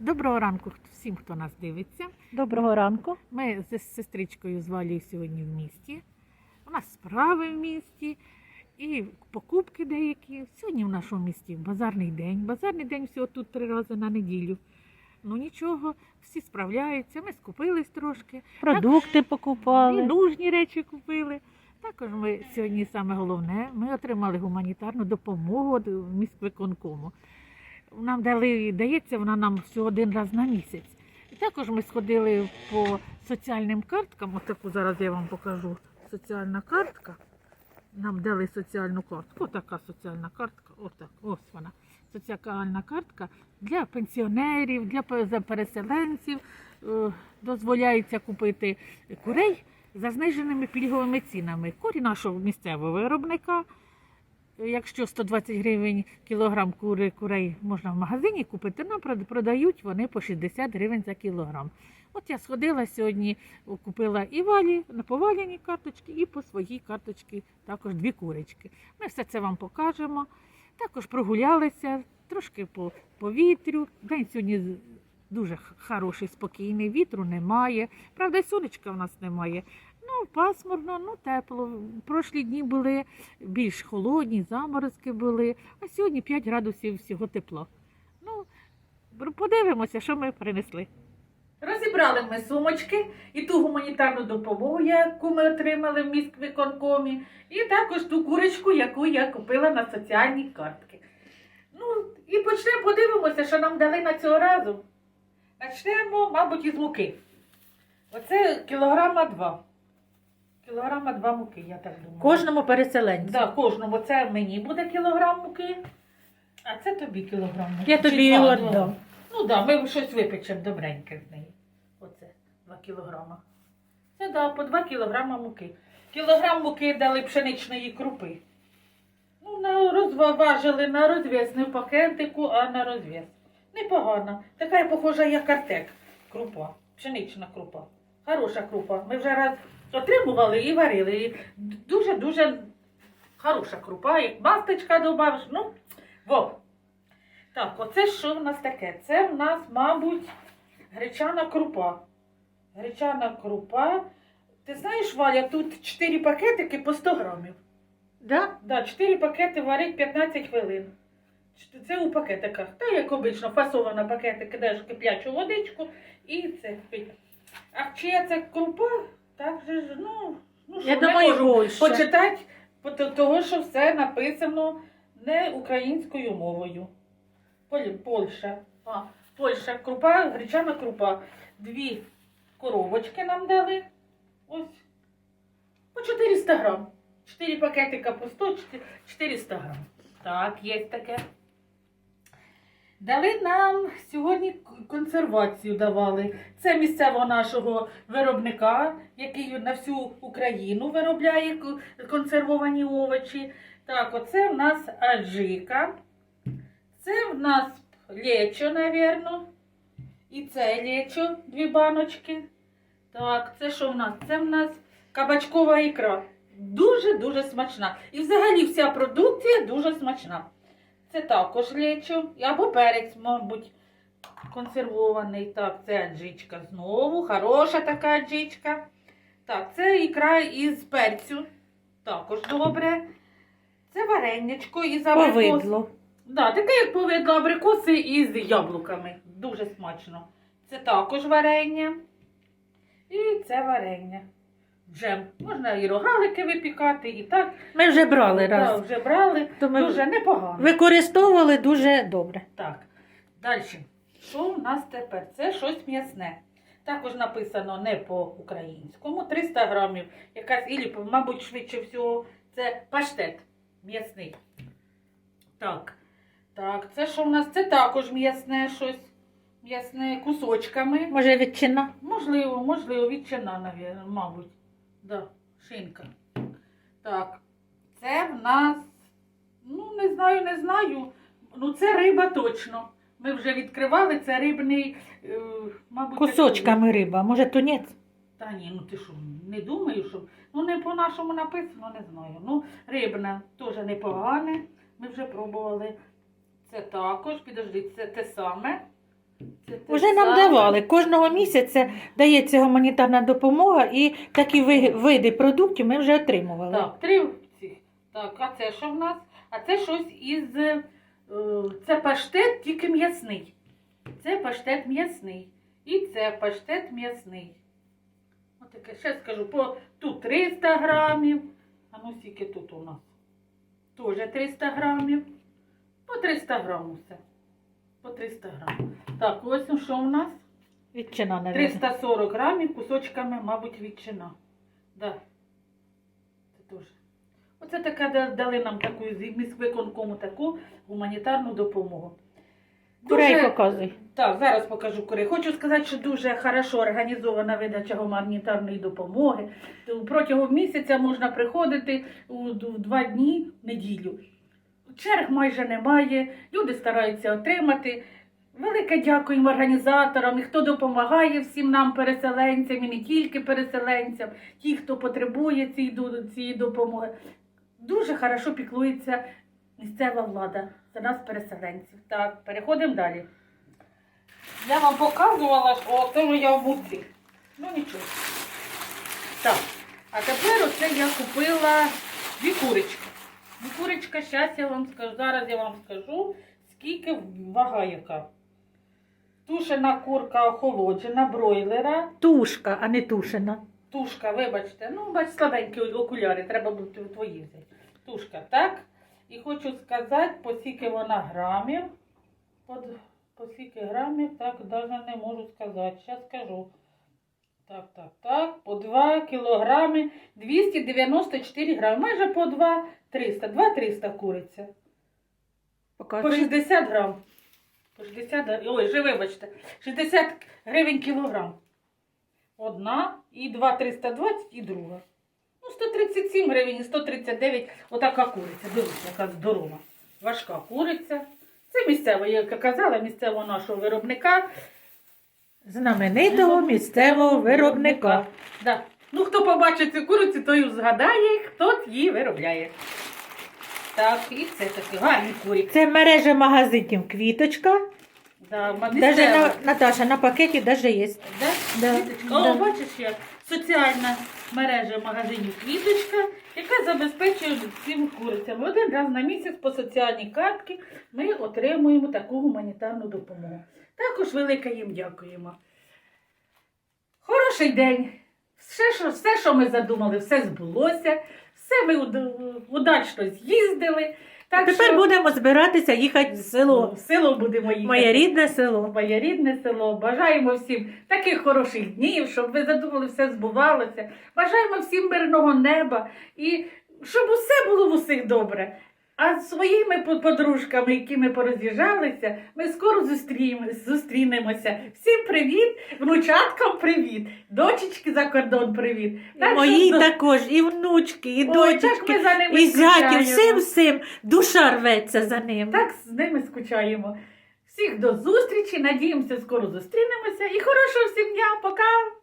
Доброго ранку всім, хто нас дивиться. Доброго ранку. Ми з сестричкою з Валією сьогодні в місті. У нас справи в місті і покупки деякі. Сьогодні в нашому місті базарний день. Базарний день всього тут три рази на неділю. Ну нічого, всі справляються. Ми скупились трошки. Продукти І покупали. нужні речі купили. Також ми сьогодні саме головне, ми отримали гуманітарну допомогу від міськвиконкому. Нам дали, дається вона нам всього один раз на місяць. І також ми сходили по соціальним карткам. Ось таку зараз я вам покажу. Соціальна картка. Нам дали соціальну картку. Отака соціальна картка. Отак, ось вона. Соціальна картка для пенсіонерів, для переселенців. Е, Дозволяється купити курей за зниженими пільговими цінами. Курі нашого місцевого виробника. Якщо 120 гривень кілограм кури, курей можна в магазині купити, нам продають вони по 60 гривень за кілограм. От я сходила сьогодні, купила і валі на повалені карточки, і по своїй карточці також дві курочки. Ми все це вам покажемо. Також прогулялися трошки по повітрю. День сьогодні дуже хороший, спокійний, вітру немає. Правда, сонечка в нас немає. Ну, пасмурно, ну тепло. Прошлі дні були більш холодні, заморозки були, а сьогодні 5 градусів всього тепло. Ну, подивимося, що ми принесли. Розібрали ми сумочки і ту гуманітарну допомогу, яку ми отримали в міськвиконкомі, і також ту курочку, яку я купила на соціальні картки. Ну, і почнемо подивимося, що нам дали на цього разу. Почнемо, мабуть, із муки. Оце кілограма два. Кілограма два муки, я так думаю. Кожному переселенцю. Да, кожному. Це мені буде кілограм муки, а це тобі кілограм муки. Я Чи тобі два? віддам. Ну так, да, ми щось випечемо добреньке з неї. Оце, 2 кілограма. Це да, по 2 кілограма муки. Кілограм муки дали пшеничної крупи. Ну, на розважили на розв'яз, не в пакетику, а на розв'яз. Непогано. Така похожа, як артек. Крупа. Пшенична крупа. Хороша крупа. Ми вже раз отримували і варили. І дуже-дуже хороша крупа. Як мастечка добавиш. Ну, во. Так, оце що в нас таке? Це в нас, мабуть, гречана крупа. Гречана крупа. Ти знаєш, Валя, тут 4 пакетики по 100 грамів. Да? Да, 4 пакети варить 15 хвилин. Це у пакетиках. Та як обично, фасована пакети, кидаєш в киплячу водичку і це. А чия це крупа, так же ж, ну, ну Я не думаю, можу почитати, по- то- того, що все написано не українською мовою. Поль- Польща. А, Польща, крупа, гречана крупа. Дві коробочки нам дали. Ось. По 400 грам. 4 пакетика по 100, 400 грам. Так, є таке. Дали нам сьогодні консервацію давали. Це місцевого нашого виробника, який на всю Україну виробляє консервовані овочі. Так, оце в нас аджика. Це в нас лечо, напевно. І це лечо, дві баночки. Так, це що в нас? Це в нас кабачкова ікра. Дуже-дуже смачна. І взагалі вся продукція дуже смачна. Це також лечо. Або перець, мабуть, консервований. Так, це аджичка знову. Хороша така аджичка. Так, це ікра із перцю. Також добре. Це вареничко із абрикос. Повидло. Да, таке, як повидло абрикоси із яблуками. Дуже смачно. Це також варення. І це варення. Джем. Можна і рогалики випікати, і так. Ми вже брали Да, раз. вже брали. То ми Дуже непогано. використовували дуже добре. Так. Далі. Що у нас тепер? Це щось м'ясне. Також написано не по-українському. 300 грамів. Якась, ілі, мабуть, швидше всього, це паштет м'ясний. Так. Так, це що в нас? Це також м'ясне щось. М'ясне кусочками. Може, ветчина? Можливо, можливо, ветчина, навірно, мабуть. Да, шинка. Так. Це в нас, ну, не знаю, не знаю. Ну, це риба точно. Ми вже відкривали, це рибний, е, мабуть, Кусочками риба. Може, тунець? Та ні, ну ти що, не думаю, що. Ну, не по-нашому написано, не знаю. Ну, рибна теж непогане. Ми вже пробували. Це також, підожди, це те саме. Уже нам давали. Кожного місяця дається гуманітарна допомога і такі види продуктів ми вже отримували. Так, три цих. Так, а це що в нас? А це щось із. е, Це паштет, тільки м'ясний. Це паштет м'ясний. І це паштет м'ясний. Отаке, ще скажу, по тут 300 грамів. А ну скільки тут у нас? Теж 300 грамів. По 300 грамів все. По 300 грамів. Так, ось що у нас? Відчина, навіть. 340 грамів кусочками, мабуть, ветчина. Да. Це теж. Оце така дали нам таку з міськвиконкому таку гуманітарну допомогу. Курей показуй. Так, зараз покажу курей. Хочу сказати, що дуже хорошо організована видача гуманітарної допомоги. Протягом місяця можна приходити у в два дні в неділю. Черг майже немає, люди стараються отримати. Велике дякуємо організаторам, і хто допомагає всім нам, переселенцям, і не тільки переселенцям, ті, хто потребує цієї, допомоги. Дуже хорошо піклується місцева влада за нас, переселенців. Так, переходимо далі. Я вам показувала, що це я в муці. Ну нічого. Так, а тепер оце я купила дві курочки. Курочка, зараз я вам скажу, зараз я вам скажу, скільки вага яка. Тушена курка охолоджена, бройлера. Тушка, а не тушена. Тушка, вибачте, ну, бач, слабенькі окуляри, треба буде твої взяти. Тушка, так? І хочу сказати, по скільки вона грамів. По скільки грамів, так, навіть не можу сказати. Зараз скажу. Так, так, так. По 2 кілограми 294 грами. Майже по 2 300. 2 300 куриця. По 60 грам. По 60 грам. Ой, же вибачте. 60 гривень кілограм. Одна і 2 320 і друга. Ну, 137 гривень і 139. Отака куриця. Дивіться, яка здорова. Важка куриця. Це місцева, як я казала, місцевого нашого виробника. Знаменитого місцевого виробника. Да. Ну, хто побачить цю курицю, той згадає, хто її виробляє. Так, і це такі гарні курі. Це мережа магазинів Квіточка. Да, Даже на, Наташа, на пакеті даже є. Да? Да, Квіточка. О, да. бачиш як соціальна мережа магазинів Квіточка, яка забезпечує всім курицям. Один раз на місяць по соціальній картці ми отримуємо таку гуманітарну допомогу. Також велике їм дякуємо. Хороший день. Все, що, все, що ми задумали, все збулося. Все ми удачно з'їздили. Так Тепер що будемо збиратися їхати в село. в село будемо їхати. Моє рідне село. Моє рідне село. Бажаємо всім таких хороших днів, щоб ви задумали, все збувалося. Бажаємо всім мирного неба і щоб усе було в усіх добре. А з своїми по- подружками, якими пороз'їжджалися, ми скоро зустрінемося. Всім привіт, внучаткам привіт, дочечки за кордон привіт. Так мої що- також, і внучки, і Ой, дочечки, ми за ними і зяті, всім всім душа рветься за ним. Так з ними скучаємо. Всіх до зустрічі. Надіємося, скоро зустрінемося. І хорошого всім дня. Пока!